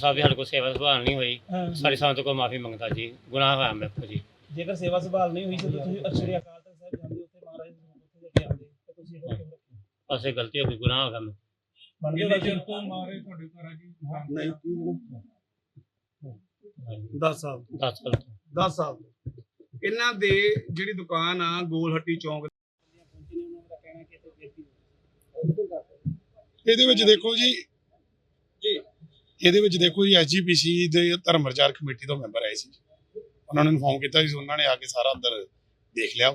ਸਾਹਿਬ ਵੀ ਸਾਡੇ ਕੋਲ ਸੇਵਾ ਸੰਭਾਲ ਨਹੀਂ ਹੋਈ। ਹਾਂ। ਸਾਡੀ ਸੰਗਤ ਕੋਲ ਮਾਫੀ ਮੰਗਦਾ ਜੀ। ਗੁਨਾਹ ਹੋਇਆ ਮੇਰੇ ਕੋਲ ਜੀ। ਜੇਕਰ ਸੇਵਾ ਸੰਭਾਲ ਨਹੀਂ ਹੋਈ ਤਾਂ ਤੁਸੀਂ ਅਕਾਲ ਤਖਤ ਸਾਹਿਬ ਜਾਂਦੇ ਉੱਥੇ ਮਹਾਰਾਜ ਦੇ ਉੱਥੇ ਲੈ ਕੇ ਆਉਂਦੇ ਤੇ ਤੁਸੀਂ ਇਹ ਕਿਉਂ ਪਾਸੇ ਗਲਤੀ ਹੋ ਗਈ ਗੁਨਾਹ ਹੋ ਗਿਆ ਮੇਰੇ। ਬਣਦੇ ਕਿੰਨੇ ਹੋ ਚਿਰ ਤੋਂ ਮਾਰੇ ਤੁਹਾਡੇ ਘਰ ਆ ਜੀ। ਨਹੀਂ 10 ਸਾਲ 10 ਸਾਲ ਤੋਂ। 10 ਸਾਲ ਇਹਨਾਂ ਦੇ ਜਿਹੜੀ ਦੁਕਾਨ ਆ ਗੋਲ ਹੱਟੀ ਚੌਂਕ ਇਹਦੇ ਵਿੱਚ ਦੇਖੋ ਜੀ ਇਹਦੇ ਵਿੱਚ ਦੇਖੋ ਜੀ ਐਸਜੀਪੀਸੀ ਦੇ ਧਰਮ ਪ੍ਰਚਾਰ ਕਮੇਟੀ ਤੋਂ ਮੈਂਬਰ ਆਏ ਸੀ ਉਹਨਾਂ ਨੂੰ ਇਨਫੋਰਮ ਕੀਤਾ ਸੀ ਉਹਨਾਂ ਨੇ ਆ ਕੇ ਸਾਰਾ ਅੰਦਰ ਦੇਖ ਲਿਆ।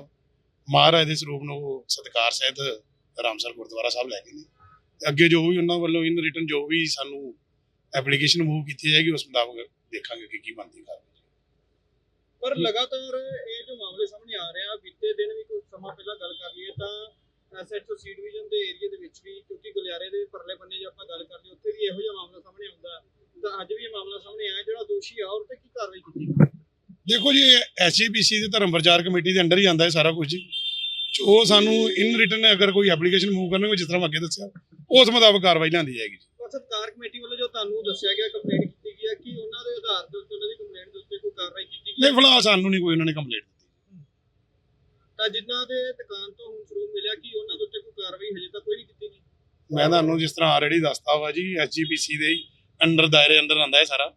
ਮਹਾਰਾਜ ਦੇ ਸਰੂਪ ਨੂੰ ਸਤਿਕਾਰ ਸਹਿਤ ਰਾਮਸਰ ਗੁਰਦੁਆਰਾ ਸਾਹਿਬ ਲੈ ਗਏ ਨੇ। ਤੇ ਅੱਗੇ ਜੋ ਵੀ ਉਹਨਾਂ ਵੱਲੋਂ ਇਨ ਰਿਟਨ ਜੋ ਵੀ ਸਾਨੂੰ ਐਪਲੀਕੇਸ਼ਨ ਮੂਵ ਕੀਤੀ ਜਾਏਗੀ, ਉਸ ਮੁਤਾਬਕ ਦੇਖਾਂਗੇ ਕਿ ਕੀ ਬਣਦੀ ਕਰ ਪਰ ਲਗਾਤਾਰ ਇਹ ਜੋ ਮਾਮਲੇ ਸਾਹਮਣੇ ਆ ਰਹੇ ਆ, ਬੀਤੇ ਦਿਨ ਵੀ ਕੁਝ ਸਮਾਂ ਪਹਿਲਾਂ ਗੱਲ ਕਰ ਲਈਏ, ਤਾਂ ਐਸਐਚਓ ਸੀ ਡਿਵੀਜ਼ਨ ਦੇ ਏਰੀਆ ਦੇ ਵਿੱਚ ਵੀ ਕਿਉਂਕਿ ਗਲਿਆਰੇ ਦੇ ਪਰਲੇ ਬੰਨੇ ਜੇ ਆਪਾਂ ਗੱਲ ਕਰਦੇ ਉੱਥੇ ਵੀ ਇਹੋ ਜਿਹਾ ਮਾਮਲਾ ਸਾਹਮਣੇ ਆਉਂਦਾ ਤਾਂ ਅੱਜ ਵੀ ਇਹ ਮਾਮਲਾ ਸਾਹਮਣੇ ਆਇਆ ਜਿਹੜਾ ਦੋਸ਼ੀ ਆ ਉਹ ਤੇ ਕੀ ਕਾਰਵਾਈ ਕੀਤੀ? ਦੇਖੋ ਜੀ ਐਸਜੀਪੀਸੀ ਦੇ ਧਰਮ ਪ੍ਰਚਾਰ ਕਮੇਟੀ ਦੇ ਅੰਡਰ ਹੀ ਆਂਦਾ ਹੈ ਸਾਰਾ ਕੁਝ ਜੀ ਜੋ ਸਾਨੂੰ ਇਨ ਰਿਟਨ ਅਗਰ ਕੋਈ ਐਪਲੀਕੇਸ਼ਨ ਮੂਵ ਕਰਨਗੇ ਜਿਸ ਤਰ੍ਹਾਂ ਅੱਗੇ ਦੱਸਿਆ ਉਸ ਮੁਤਾਬਕ ਕਾਰਵਾਈ ਲਿਆਂਦੀ ਜਾਏਗੀ ਪਰ ਸਤਕਾਰ ਕਮੇਟੀ ਵੱਲੋਂ ਜੋ ਤੁਹਾਨੂੰ ਦੱਸਿਆ ਗਿਆ ਕੰਪਲੇਂਟ ਕੀਤੀ ਗਈ ਹੈ ਕਿ ਉਹਨਾਂ ਦੇ ਆਧਾਰ ਉੱਤੇ ਉਹਨਾਂ ਦੀ ਕੰਪਲੇਂਟ ਦੇ ਉੱਤੇ ਕੋਈ ਕਾਰਵਾਈ ਕੀਤੀ ਗਈ ਨਹੀਂ? ਫਿਲਹਾਲ ਸਾਨੂੰ ਨਹੀਂ ਕੋਈ ਉਹਨਾਂ ਨੇ ਕੰਪਲੇਂਟ ਦਿੱਤੀ ਤਾਂ ਜਿਨ੍ਹਾਂ ਦੇ ਦੁਕਾਨ ਤੋਂ ਹੁਣ ਸਰੂਪ ਮਿਲਿਆ ਕਿ ਉਹਨਾਂ ਦੇ ਉੱਤੇ ਕੋਈ ਕਾਰਵਾਈ ਹਜੇ ਤੱਕ ਕੋਈ ਨਹੀਂ ਕੀਤੀ ਗਈ ਮੈਂ ਤੁਹਾਨੂੰ ਜਿਸ ਤਰ੍ਹਾਂ ਆਲਰੇਡੀ ਦੱਸਤਾ ਵਾ ਜੀ ਐਸਜੀਪੀਸੀ ਦੇ ਅੰਡਰ ਦਾਇਰੇ ਅੰਦਰ ਆਂਦਾ ਹੈ ਸਾਰਾ।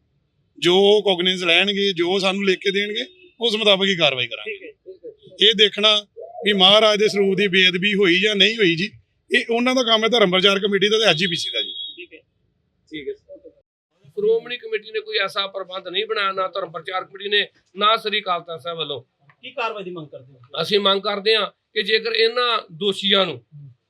ਜੋ ਕੋਗਨਿਸ ਲੈਣਗੇ ਜੋ ਸਾਨੂੰ ਲਿਖ ਕੇ ਦੇਣਗੇ ਉਸ ਮੁਤਾਬਕ ਹੀ ਕਾਰਵਾਈ ਕਰਾਂਗੇ। ਇਹ ਦੇਖਣਾ ਵੀ ਮਹਾਰਾਜ ਦੇ ਸਰੂਪ ਦੀ ਬੇਅਦਬੀ ਹੋਈ ਜਾਂ ਨਹੀਂ ਹੋਈ ਜੀ ਇਹ ਉਹਨਾਂ ਦਾ ਕੰਮ ਹੈ ਧਰਮ ਪ੍ਰਚਾਰ ਕਮੇਟੀ ਦਾ ਤੇ ਐਸਜੀਪੀਸੀ ਦਾ ਜੀ। ਠੀਕ ਹੈ। ਸ਼੍ਰੋਮਣੀ ਕਮੇਟੀ ਨੇ ਕੋਈ ਐਸਾ ਪ੍ਰਬੰਧ ਨਹੀਂ ਬਣਾਇਆ ਨਾ ਧਰਮ ਪ੍ਰਚਾਰ ਕਮੇਟੀ ਨੇ ਨਾ ਸ੍ਰੀ ਅਕਾਲ ਤਖਤ ਸਾਹਿਬ ਵੱਲੋਂ। ਕੀ ਕਾਰਵਾਈ ਦੀ ਮੰਗ ਕਰਦੇ ਹੋ? ਅਸੀਂ ਮੰਗ ਕਰਦੇ ਹਾਂ ਕਿ ਜੇਕਰ ਇਹਨਾਂ ਦੋਸ਼ੀਆਂ ਨੂੰ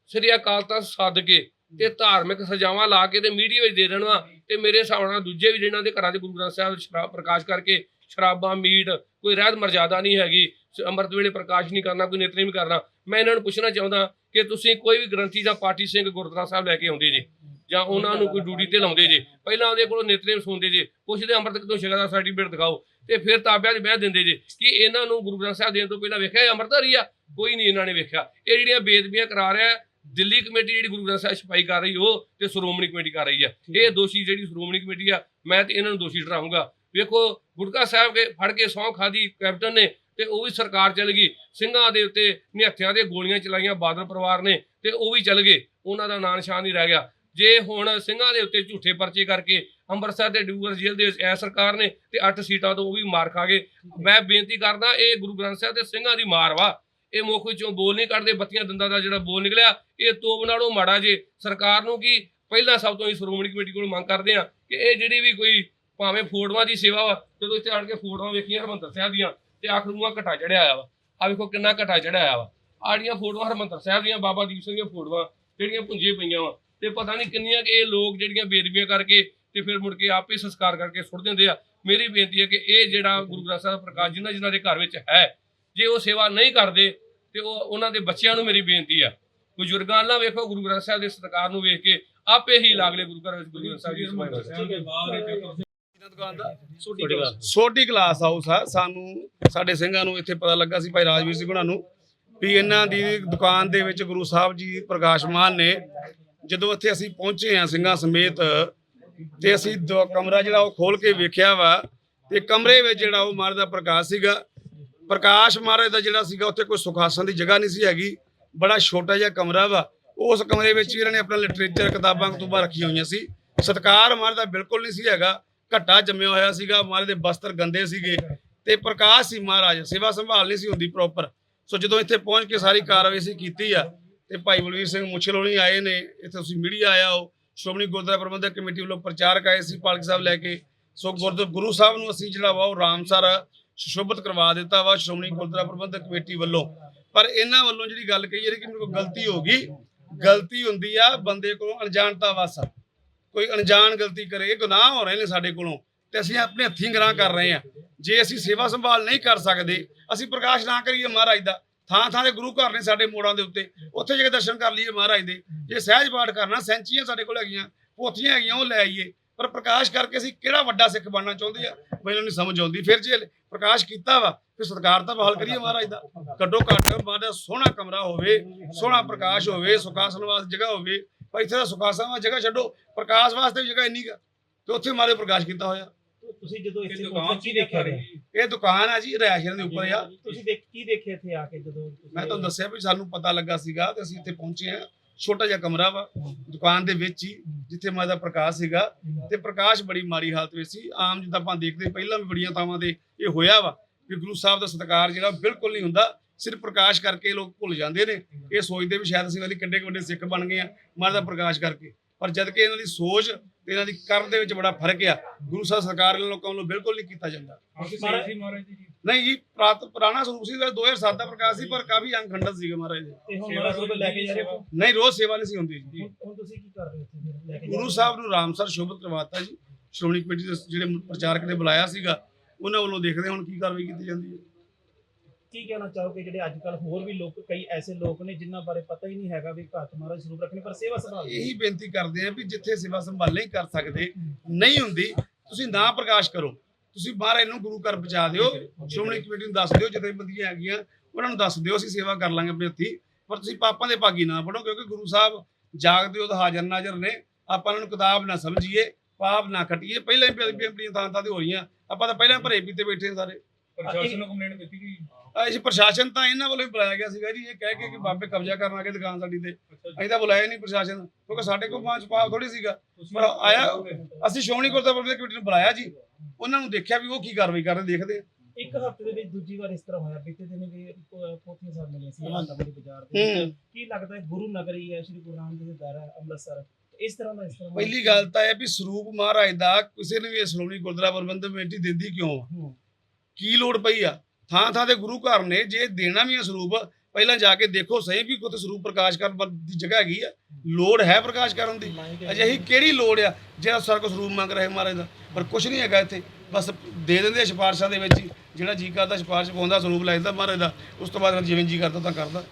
ਸ੍ਰੀ ਅਕਾਲ ਤਖਤ ਸੱਦ ਕੇ ਤੇ ਧਾਰਮਿਕ ਸਜ਼ਾਵਾਂ ਲਾ ਕੇ ਤੇ ਮੀਡੀਆ ਵਿੱਚ ਦੇ ਦੇਣਾ ਤੇ ਮੇਰੇ ਹਿਸਾਬ ਨਾਲ ਦੂਜੇ ਵੀ ਜਿਹਨਾਂ ਦੇ ਘਰਾਂ 'ਚ ਗੁਰੂ ਗ੍ਰੰਥ ਸਾਹਿਬ ਸ਼ਰਾਬ ਪ੍ਰਕਾਸ਼ ਕਰਕੇ ਸ਼ਰਾਬਾਂ, ਮੀਟ, ਕੋਈ ਰਹਿਤ ਮਰਜ਼ਾਦਾ ਨਹੀਂ ਹੈਗੀ ਅੰਮ੍ਰਿਤ ਵੇਲੇ ਪ੍ਰਕਾਸ਼ ਨਹੀਂ ਕਰਨਾ, ਕੋਈ ਨਿਤਨੇਮ ਕਰਨਾ। ਮੈਂ ਇਹਨਾਂ ਨੂੰ ਪੁੱਛਣਾ ਚਾਹੁੰਦਾ ਕਿ ਤੁਸੀਂ ਕੋਈ ਵੀ ਗ੍ਰੰਥੀ ਜਾਂ ਪਾਠੀ ਸਿੰਘ ਗੁਰਦੁਆਰਾ ਸਾਹਿਬ ਲੈ ਕੇ ਆਉਂਦੇ ਜੇ, ਜਾਂ ਉਹਨਾਂ ਨੂੰ ਕੋਈ ਡਿਊਟੀ ਤੇ ਲਾਉਂਦੇ ਜੇ, ਪਹਿਲਾਂ ਉਹਦੇ ਕੋਲੋਂ ਨਿਤਨੇਮ ਸੁਣਦੇ ਜੇ, ਪੁੱਛਦੇ ਅੰਮ੍ਰਿਤ ਕਿਤੋਂ ਛਕਾ ਦਾ ਸਰਟੀਫਿਕੇਟ ਦਿਖਾਓ, ਤੇ ਫਿਰ ਤਾਬਿਆਂ 'ਚ ਬਹਿ ਦਿੰਦੇ ਜੇ ਕਿ ਇਹਨਾਂ ਨੂੰ ਗੁਰੂ ਗ੍ਰੰਥ ਸਾਹਿਬ ਦੇਣ ਤੋਂ ਪਹਿਲਾਂ ਵੇਖਿਆ ਇਹ ਅੰਮ੍ਰਿਤਧਾਰੀ ਆ? ਕੋਈ ਨਹੀਂ ਇਹਨਾਂ ਨੇ ਵੇਖਿਆ। ਇਹ ਜਿਹੜੀਆਂ ਬੇਦਬੀਆਂ ਕਰਾ ਰਿਹਾ ਦਿੱਲੀ ਕਮੇਟੀ ਜਿਹੜੀ ਗੁਰੂ ਗ੍ਰੰਥ ਸਾਹਿਬ ਛਪਾਈ ਕਰ ਰਹੀ ਉਹ ਤੇ ਸ਼੍ਰੋਮਣੀ ਕਮੇਟੀ ਕਰ ਰਹੀ ਆ। ਇਹ ਦੋਸ਼ੀ ਜਿਹੜੀ ਸ਼੍ਰੋਮਣੀ ਕਮੇਟੀ ਆ ਮੈਂ ਤੇ ਇਹਨਾਂ ਨੂੰ ਦੋਸ਼ੀ ਠਹਿਰਾਊਂਗਾ ਵੇਖੋ ਗੁਟਕਾ ਸਾਹਿਬ ਕੇ ਫੜ ਕੇ ਸੌਂ ਖਾਦੀ ਕੈਪਟਨ ਨੇ ਤੇ ਉਹ ਵੀ ਸਰਕਾਰ ਚਲ ਗਈ। ਸਿੰਘਾਂ ਦੇ ਉੱਤੇ ਨਿਹੱਥਿਆਂ ਦੇ ਗੋਲੀਆਂ ਚਲਾਈਆਂ ਬਾਦਲ ਪਰਿਵਾਰ ਨੇ ਤੇ ਉਹ ਵੀ ਚਲ ਗਏ। ਉਹਨਾਂ ਦਾ ਨਾਂ ਨਿਸ਼ਾਨ ਨਹੀਂ ਰਹਿ ਗਿਆ। ਜੇ ਹੁਣ ਸਿੰਘਾਂ ਦੇ ਉੱਤੇ ਝੂਠੇ ਪਰਚੇ ਕਰਕੇ ਅੰਮ੍ਰਿਤਸਰ ਤੇ ਡਿਊਗਰ ਜੇਲ੍ਹ ਦੇ ਵਿੱਚ ਐ ਸਰਕਾਰ ਨੇ ਤੇ 8 ਸੀਟਾਂ ਤੋਂ ਉਹ ਵੀ ਮਾਰ ਖਾ ਗਏ। ਮੈਂ ਬੇਨਤੀ ਕਰਦਾ ਇਹ ਗੁਰੂ ਗ੍ਰੰਥ ਸਾਹਿਬ ਦੇ ਸਿੰਘਾਂ ਦੀ ਮਾਰ ਵਾ। ਇਹ ਮੁੱਖ ਵਿੱਚੋਂ ਬੋਲ ਨਹੀਂ ਕੱਢਦੇ, ਬੱਤੀਆਂ ਦੰਦਾਂ ਦਾ ਜਿਹੜਾ ਬੋਲ ਨਿਕਲਿਆ, ਇਹ ਤੋਬ ਨਾਲੋਂ ਮਾੜਾ ਜੇ। ਸਰਕਾਰ ਨੂੰ ਕੀ ਪਹਿਲਾਂ ਸਭ ਤੋਂ ਹੀ ਸ਼੍ਰੋਮਣੀ ਕਮੇਟੀ ਕੋਲ ਮੰਗ ਕਰਦੇ ਆ ਕਿ ਇਹ ਜਿਹੜੀ ਵੀ ਕੋਈ ਭਾਵੇਂ ਫੋਟੋਆਂ ਦੀ ਸੇਵਾ ਵਾ, ਜਦੋਂ ਇੱਥੇ ਆਣ ਕੇ ਫੋਟੋਆਂ ਵੇਖੀਆਂ ਹਰਮੰਦਰ ਸਾਹਿਬ ਦੀਆਂ, ਤੇ ਆਖਰ ਨੂੰ ਘਟਾ ਚੜਿਆ ਆਇਆ ਵਾ। ਆ ਵੇਖੋ ਕਿੰਨਾ ਘਟਾ ਚੜਿਆ ਆਇਆ ਵਾ। ਆੜੀਆਂ ਫੋਟੋਆਂ ਹਰਮੰਦਰ ਸਾਹਿਬ ਦੀਆਂ, ਬਾਬਾ ਦੀਪ ਸਿੰਘ ਦੀਆਂ ਫੋਟੋਆਂ, ਜਿਹੜੀਆਂ ਪੁੰਜੇ ਪਈਆਂ ਵਾ, ਤੇ ਪਤਾ ਨਹੀਂ ਕਿੰਨੀਆਂ ਕਿ ਇਹ ਲੋਕ ਜਿਹੜੀਆਂ ਬੇਦਬੀਆਂ ਕਰਕੇ ਤੇ ਫਿਰ ਮੁੜ ਕੇ ਆਪੇ ਸੰਸਕਾਰ ਕਰਕੇ ਸੁੱਟ ਦਿੰਦੇ ਆ। ਮੇਰੀ ਬੇਨਤੀ ਹੈ ਕਿ ਇਹ ਜਿਹੜਾ ਗੁਰੂ ਗ੍ਰੰਥ ਸਾਹਿਬ ਪ੍ਰਕਾਸ਼ ਜਿਨ੍ਹਾਂ ਜਿਨ੍ਹਾਂ ਦੇ ਘਰ ਵਿੱਚ ਹੈ ਜੇ ਉਹ ਸੇਵਾ ਨਹੀਂ ਕਰਦੇ ਤੇ ਉਹ ਉਹਨਾਂ ਦੇ ਬੱਚਿਆਂ ਨੂੰ ਮੇਰੀ ਬੇਨਤੀ ਆ। ਬਜ਼ੁਰਗਾਂ ਨਾਲ ਵੇਖੋ ਗੁਰੂ ਗ੍ਰੰਥ ਸਾਹਿਬ ਦੇ ਸਤਿਕਾਰ ਨੂੰ ਵੇਖ ਕੇ ਆਪੇ ਹੀ ਲਾਗਲੇ ਗੁਰੂ ਘਰ ਵਿੱਚ ਗੁਰੂ ਗ੍ਰੰਥ ਸਾਹਿਬ ਜੀ ਦਾ ਛੋਟੀ ਕਲਾਸ। ਹਾਊਸ ਆ। ਸਾਨੂੰ ਸਾਡੇ ਸਿੰਘਾਂ ਨੂੰ ਇੱਥੇ ਪਤਾ ਲੱਗਾ ਸੀ ਭਾਈ ਰਾਜਵੀਰ ਸਿੰਘ ਉਹਨਾਂ ਨੂੰ ਵੀ ਇਹਨਾਂ ਦੀ ਦੁਕਾਨ ਦੇ ਵਿੱਚ ਗੁਰੂ ਸਾਹਿਬ ਜੀ ਪ੍ਰਕਾਸ਼ਮਾਨ ਨੇ। ਜਦੋਂ ਇੱਥੇ ਅਸੀਂ ਪਹੁੰਚੇ ਆ ਸਿੰਘਾਂ ਸਮੇਤ ਤੇ ਅਸੀਂ ਦੋ ਕਮਰਾ ਜਿਹੜਾ ਉਹ ਖੋਲ ਕੇ ਵੇਖਿਆ ਵਾ ਤੇ ਕਮਰੇ ਵਿੱਚ ਜਿਹੜਾ ਉਹ ਮਹਾਰਾਜ ਦਾ ਪ੍ਰਕਾਸ਼ ਸੀਗਾ। ਪ੍ਰਕਾਸ਼ ਮਹਾਰਾਜ ਦਾ ਜਿਹੜਾ ਸੀਗਾ ਉੱਥੇ ਕੋਈ ਸੁਖਾਸਨ ਦੀ ਜਗ੍ਹਾ ਨਹੀਂ ਸੀ ਹੈਗੀ। ਬੜਾ ਛੋਟਾ ਜਿਹਾ ਕਮਰਾ ਵਾ। ਉਸ ਕਮਰੇ ਵਿੱਚ ਵੀ ਇਹਨਾਂ ਨੇ ਆਪਣਾ ਲਿਟਰੇਚਰ ਕਿਤਾਬਾਂ, ਕਤੂਬਾਂ ਰੱਖੀਆਂ ਹੋਈਆਂ ਸੀ। ਸਤਕਾਰ ਮਹਾਰਾਜ ਦਾ ਬਿਲਕੁਲ ਨਹੀਂ ਸੀ ਹੈਗਾ। ਘੱਟਾ ਜੰਮਿਆ ਹੋਇਆ ਸੀਗਾ। ਮਹਾਰਾਜ ਦੇ ਬਸਤਰ ਗੰਦੇ ਸੀਗੇ। ਤੇ ਪ੍ਰਕਾਸ਼ ਸੀ ਮਹਾਰਾਜ। ਸੇਵਾ ਸੰਭਾਲ ਨਹੀਂ ਸੀ ਹੁੰਦੀ ਪ੍ਰੋਪਰ ਸੋ ਜਦੋਂ ਇੱਥੇ ਪਹੁੰਚ ਕੇ ਸਾਰੀ ਕਾਰਵਾਈ ਸੀ ਕੀਤੀ ਆ, ਤੇ ਭਾਈ ਬਲਵੀਰ ਸਿੰਘ ਮੁੱਛਲ ਹੋਣੀ ਆਏ ਨੇ। ਇੱਥੇ ਤੁਸੀਂ ਮੀਡੀਆ ਆਇਆ ਹੋ। ਸ਼੍ਰੋਮਣੀ ਗੁਰਦੁਆਰਾ ਪ੍ਰਬੰਧਕ ਕਮੇਟੀ ਵੱਲੋਂ ਪ੍ਰਚਾਰਕ ਆਏ ਸੀ ਪਾਲਕ ਸਾਹਿਬ ਲੈ ਕੇ। ਸੋ ਗੁਰਦੁਆਰਾ ਗੁਰੂ ਸਾਹਿਬ ਨੂੰ ਅਸੀਂ ਜਿਹੜਾ ਵਾ ਉਹ ਰਾਮਸਰ ਸ਼ੁਭਤ ਕਰਵਾ ਦਿੱਤਾ ਵਾ, ਸ਼੍ਰੋਮਣੀ ਗੁਰਦੁਆਰਾ ਪ੍ਰਬੰਧਕ ਕਮੇਟੀ ਵੱਲੋਂ। ਪਰ ਇਹਨਾਂ ਵੱਲੋਂ ਜਿਹੜੀ ਗੱਲ ਕਹੀ ਹੈ ਕਿ ਮੇਰੇ ਕੋਲ ਗਲਤੀ ਹੋ ਗਈ। ਗਲਤੀ ਹੁੰਦੀ ਆ, ਬੰਦੇ ਕੋਲੋਂ ਅਣਜਾਣਤਾ ਵਾਸਾ ਕੋਈ ਅਣਜਾਣ ਗਲਤੀ ਕਰੇ, ਗੁਨਾਹ ਹੋ ਰਹੇ ਨੇ ਸਾਡੇ ਕੋਲੋਂ, ਤੇ ਅਸੀਂ ਆਪਣੇ ਹੱਥੀਂ ਗਰਾਂ ਕਰ ਰਹੇ ਹਾਂ ਜੇ ਅਸੀਂ ਸੇਵਾ ਸੰਭਾਲ ਨਹੀਂ ਕਰ ਸਕਦੇ, ਅਸੀਂ ਪ੍ਰਕਾਸ਼ ਨਾ ਕਰੀਏ ਮਹਾਰਾਜ ਦਾ। ਥਾਂ ਥਾਂ ਦੇ ਗੁਰੂ ਘਰ ਨੇ ਸਾਡੇ ਮੋੜਾਂ ਦੇ ਉੱਤੇ, ਉੱਥੇ ਜਾ ਕੇ ਦਰਸ਼ਨ ਕਰ ਲਈਏ ਮਹਾਰਾਜ ਦੇ। ਜੇ ਸਹਿਜ ਪਾਠ ਕਰਨਾ, ਸੈਂਚੀਆਂ ਸਾਡੇ ਕੋਲ ਹੈਗੀਆਂ, ਪੋਥੀਆਂ ਹੈਗੀਆਂ, ਉਹ ਲੈ ਆਈਏ। ਪਰ ਪ੍ਰਕਾਸ਼ ਕਰਕੇ ਅਸੀਂ ਕਿਹੜਾ ਵੱਡਾ ਸਿੱਖ ਬਣਨਾ ਚਾਹੁੰਦੇ ਆ? ਮੈਨੂੰ ਨਹੀਂ ਸਮਝ ਆਉਂਦੀ। ਫਿਰ ਜੇ ਪ੍ਰਕਾਸ਼ ਕੀਤਾ ਵਾ ਫਿਰ ਸਤਿਕਾਰ ਤਾਂ ਬਹਾਲ ਕਰੀਏ ਮਹਾਰਾਜ ਦਾ। ਘੱਟੋ ਘੱਟ ਮਹਾਰਾਜ ਦਾ ਸੋਹਣਾ ਕਮਰਾ ਹੋਵੇ ਸੋਹਣਾ ਪ੍ਰਕਾਸ਼ ਹੋਵੇ ਸੁਖਾਸਨ ਵਾਸਤੇ ਜਗ੍ਹਾ ਹੋਵੇ ਪਰ ਇੱਥੇ ਤਾਂ ਸੁਖਾਸਨ ਵਾਸਤੇ ਜਗ੍ਹਾ ਛੱਡੋ ਪ੍ਰਕਾਸ਼ ਵਾਸਤੇ ਵੀ ਜਗ੍ਹਾ ਇੰਨੀ ਗਾ ਤੇ ਉੱਥੇ ਮਾਰੇ ਪ੍ਰਕਾਸ਼ ਕੀਤਾ ਹੋਇਆ। ਤੇ ਤੁਸੀਂ ਜਦੋਂ ਇੱਥੇ ਪਹੁੰਚੇ ਕੀ ਦੇਖਿਆ? ਇਹ ਦੁਕਾਨ ਆ ਜੀ ਰਿਹਾਇਸ਼ਾਂ ਦੇ ਉੱਪਰ ਆ। ਤੁਸੀਂ ਦੇਖ ਕੀ ਦੇਖਿਆ ਇੱਥੇ ਆ ਕੇ ਜਦੋਂ ਮੈਂ ਤੁਹਾਨੂੰ ਦੱਸਿਆ ਵੀ ਸਾਨੂੰ ਪਤਾ ਲੱਗਾ ਸੀਗਾ ਤੇ ਅਸੀਂ ਇੱਥੇ ਪਹੁੰਚੇ ਆ ਛੋਟਾ ਜਿਹਾ ਕਮਰਾ ਵਾ, ਦੁਕਾਨ ਦੇ ਵਿੱਚ ਹੀ, ਜਿੱਥੇ ਮਾਦਾ ਪ੍ਰਕਾਸ਼ ਸੀਗਾ। ਤੇ ਪ੍ਰਕਾਸ਼ ਬੜੀ ਮਾੜੀ ਹਾਲਤ ਵਿੱਚ ਸੀ। ਆਮ ਜਿੱਦਾਂ ਆਪਾਂ ਦੇਖਦੇ ਪਹਿਲਾਂ ਵੀ ਬੜੀਆਂ ਥਾਵਾਂ ਤੇ ਇਹ ਹੋਇਆ ਵਾ ਕਿ ਗੁਰੂ ਸਾਹਿਬ ਦਾ ਸਤਿਕਾਰ ਜਿਹੜਾ ਬਿਲਕੁਲ ਨਹੀਂ ਹੁੰਦਾ। ਸਿਰਫ ਪ੍ਰਕਾਸ਼ ਕਰਕੇ ਲੋਕ ਭੁੱਲ ਜਾਂਦੇ ਨੇ। ਇਹ ਸੋਚਦੇ ਵੀ ਸ਼ਾਇਦ ਅਸੀਂ ਵਾਲੀ ਕਿੱਡੇ ਵੱਡੇ ਸਿੱਖ ਬਣ ਗਏ ਆ ਮਾਤਾ ਦਾ ਪ੍ਰਕਾਸ਼ ਕਰਕੇ। ਪਰ ਜਦ ਕਿ ਇਹਨਾਂ ਦੀ ਸੋਚ ਤੇ ਇਹਨਾਂ ਦੀ ਕਰਨ ਦੇ ਵਿੱਚ ਬੜਾ ਫ਼ਰਕ ਆ। ਗੁਰੂ ਸਾਹਿਬ ਸਰਕਾਰ ਵਾਲੇ ਲੋਕਾਂ ਵੱਲੋਂ ਬਿਲਕੁਲ ਨਹੀਂ ਕੀਤਾ ਜਾਂਦਾ। ਨਹੀਂ ਜੀ ਪ੍ਰਾਤ ਪੁਰਾਣਾ ਸਰੂਪ ਸੀ 2007 ਦਾ ਪ੍ਰਕਾਸ਼ ਸੀ ਪਰ ਕਾਫੀ ਅੰਗ ਖੰਡਤ ਸੀਗੇ ਮਹਾਰਾਜ ਦੇ ਤੇ ਹੁਣ ਮਹਾਰਾਜ ਨੂੰ ਲੈ ਕੇ ਜਾ ਰਹੇ ਹੋ? ਨਹੀਂ ਰੋਜ਼ ਸੇਵਾ ਨਹੀਂ ਸੀ ਹੁੰਦੀ ਜੀ। ਹੁਣ ਹੁਣ ਤੁਸੀਂ ਕੀ ਕਰ ਰਹੇ ਹੋ ਇੱਥੇ ਫਿਰ? ਲੈ ਕੇ ਜਾ ਗੁਰੂ ਸਾਹਿਬ ਨੂੰ ਰਾਮਸਰ ਸ਼ੋਭਤ ਕਰਵਾਤਾ ਜੀ। ਸ਼੍ਰੋਮਣੀ ਕਮੇਟੀ ਦੇ ਜਿਹੜੇ ਪ੍ਰਚਾਰਕ ਨੇ ਬੁਲਾਇਆ ਸੀਗਾ ਉਹਨਾਂ ਵੱਲੋਂ ਦੇਖਦੇ ਹੁਣ ਕੀ ਕਾਰਵਾਈ ਕੀਤੀ ਜਾਂਦੀ ਹੈ? ਕੀ ਕਹਿਣਾ ਚਾਹੋਗੇ ਜਿਹੜੇ ਅੱਜ ਕੱਲ ਹੋਰ ਵੀ ਲੋਕ ਕਈ ਐਸੇ ਲੋਕ ਨੇ ਜਿਨ੍ਹਾਂ ਬਾਰੇ ਪਤਾ ਹੀ ਨਹੀਂ ਹੈਗਾ ਵੀ ਘਰ ਮਹਾਰਾਜ ਸਰੂਪ ਰੱਖਣੇ ਪਰ ਸੇਵਾ ਸੰਭਾਲ ਇਹੀ ਬੇਨਤੀ ਕਰਦੇ ਆ ਵੀ ਜਿੱਥੇ ਸੇਵਾ ਸੰਭਾਲ ਨਹੀਂ ਕਰ ਸਕਦੇ ਨਹੀਂ ਹੁੰਦੀ ਤੁਸੀਂ ਨਾ ਪ੍ਰਕਾਸ਼ ਕਰੋ। ਤੁਸੀਂ ਮਹਾਰਾਜ ਨੂੰ ਗੁਰੂ ਘਰ ਪਹੁੰਚਾ ਦਿਓ ਸ਼੍ਰੋਮਣੀ ਕਮੇਟੀ ਨੂੰ ਦੱਸ ਦਿਓ ਜਿੱਥੇ ਬੰਦੀਆਂ ਹੈਗੀਆਂ ਉਹਨਾਂ ਨੂੰ ਦੱਸ ਦਿਓ ਅਸੀਂ ਸੇਵਾ ਕਰ ਲਾਂਗੇ ਆਪਣੇ ਹੱਥੀ। ਪਰ ਤੁਸੀਂ ਪਾਪਾਂ ਦੇ ਭਾਗੀ ਨਾ ਪੜੋ ਕਿਉਂਕਿ ਗੁਰੂ ਸਾਹਿਬ ਜਾਗਦੇ ਉਹ ਹਾਜ਼ਰ ਨਾਜ਼ਰ ਨੇ। ਆਪਾਂ ਇਹਨਾਂ ਨੂੰ ਕਿਤਾਬ ਨਾ ਸਮਝੀਏ ਪਾਪ ਨਾ ਖਟੀਏ। ਪਹਿਲਾਂ ਹੀ ਆਪਣੀਆਂ ਥਾਂ ਥਾਂ ਤੇ ਹੋ ਰਹੀਆਂ ਆਪਾਂ ਤਾਂ ਪਹਿਲਾਂ ਭਰੇ ਪੀਤੇ ਬੈਠੇ ਸਾਰੇ। ਪ੍ਰਸ਼ਾਸਨ ਨੂੰ ਕੰਪਲੇਂਟ ਦਿੱਤੀ ਗਈ ਇਸ ਪ੍ਰਸ਼ਾਸਨ ਤਾਂ ਇਹਨਾਂ ਵੱਲੋਂ ਹੀ ਬੁਲਾਇਆ ਗਿਆ ਸੀਗਾ ਜੀ। ਇਹ ਕਹਿ ਕੇ ਕਿ ਬਾਬੇ ਕਬਜ਼ਾ ਕਰਨ ਆ ਗਏ ਦੁਕਾਨ ਸਾਡੀ ਤੇ। ਅਸੀਂ ਤਾਂ ਬੁਲਾਇਆ ਨਹੀਂ ਪ੍ਰਸ਼ਾਸਨ ਕਿਉਂਕਿ ਸਾਡੇ ਕੋਲ ਪੰਜ ਪਾਪ ਥੋੜੀ ਸੀਗਾ। ਪਰ ਆਇਆ ਅਸੀਂ ਸ਼੍ਰੋਮਣੀ ਗੁਰਦੁਆਰਾ ਕਮੇਟੀ ਨੂੰ ਬੁਲਾਇਆ ਜੀ। ਉਹਨਾਂ ਨੂੰ ਦੇਖਿਆ ਵੀ ਉਹ ਕੀ ਕਾਰਵਾਈ ਕਰ ਰਹੇ ਦੇਖਦੇ ਆ। ਇੱਕ ਹਫ਼ਤੇ ਦੇ ਵਿੱਚ ਦੂਜੀ ਵਾਰ ਇਸ ਤਰ੍ਹਾਂ ਹੋਇਆ ਬੀਤੇ ਦਿਨ ਵੀ ਪੋਥੀਆਂ ਸਾਹਿਬ ਮਿਲੇ ਸੀ ਆਨੰਦਪੁਰ ਬਾਜ਼ਾਰ ਦੇ ਵਿੱਚ। ਕੀ ਲੱਗਦਾ ਹੈ ਗੁਰੂ ਨਗਰੀ ਹੈ ਸ਼੍ਰੀ ਗੁਰੂ ਨਾਨਕ ਦੇਵ ਦਰ ਹੈ ਅੰਮ੍ਰਿਤਸਰ। ਇਸ ਤਰ੍ਹਾਂ ਦਾ ਇਸ ਤਰ੍ਹਾਂ? ਪਹਿਲੀ ਗੱਲ ਤਾਂ ਇਹ ਵੀ ਸਰੂਪ ਮਹਾਰਾਜ ਦਾ ਕਿਸੇ ਨੇ ਵੀ ਸ਼੍ਰੋਮਣੀ ਗੁਰਦੁਆਰਾ ਪ੍ਰਬੰਧਕ ਕਮੇਟੀ ਦਿੰਦੀ ਕਿਉਂ ਹੂੰ। ਕੀ ਲੋੜ ਪਈ ਆ? ਥਾਂ ਥਾਂ ਤੇ ਗੁਰੂ ਘਰ ਨੇ ਜੇ ਦੇਣਾ ਵੀ ਆ ਸਰੂਪ ਪਹਿਲਾਂ ਜਾ ਕੇ ਦੇਖੋ ਸਹੀ ਵੀ ਕੋਈ ਸਰੂਪ ਪ੍ਰਕਾਸ਼ ਕਰਨ ਦੀ ਜਗ੍ਹਾ ਹੈਗੀ ਆ। ਲੋੜ ਹੈ ਪ੍ਰਕਾਸ਼ ਕਰਨ ਦੀ? ਅਜਿਹੀ ਕਿਹੜੀ ਲੋੜ ਆ? ਜਿਹੜਾ ਸਰ ਕੋ ਸਰੂਪ ਮੰਗ ਰਹੇ ਮਹਾਰਾਜ ਦਾ। ਪਰ ਕੁਝ ਨਹੀਂ ਹੈਗਾ ਇੱਥੇ। ਬਸ ਦੇ ਦਿੰਦੇ ਆ ਸਿਫਾਰਸ਼ਾਂ ਦੇ ਵਿੱਚ ਹੀ। ਜਿਹੜਾ ਜੀ ਕਰਦਾ ਸਿਫਾਰਸ਼ ਪਾਉਂਦਾ ਸਰੂਪ ਲੈ ਜਾਂਦਾ ਮਹਾਰਾਜ ਦਾ। ਉਸ ਤੋਂ ਬਾਅਦ ਜਿਵੇਂ ਜੀ ਕਰਦਾ ਤਾਂ ਕਰਦਾ।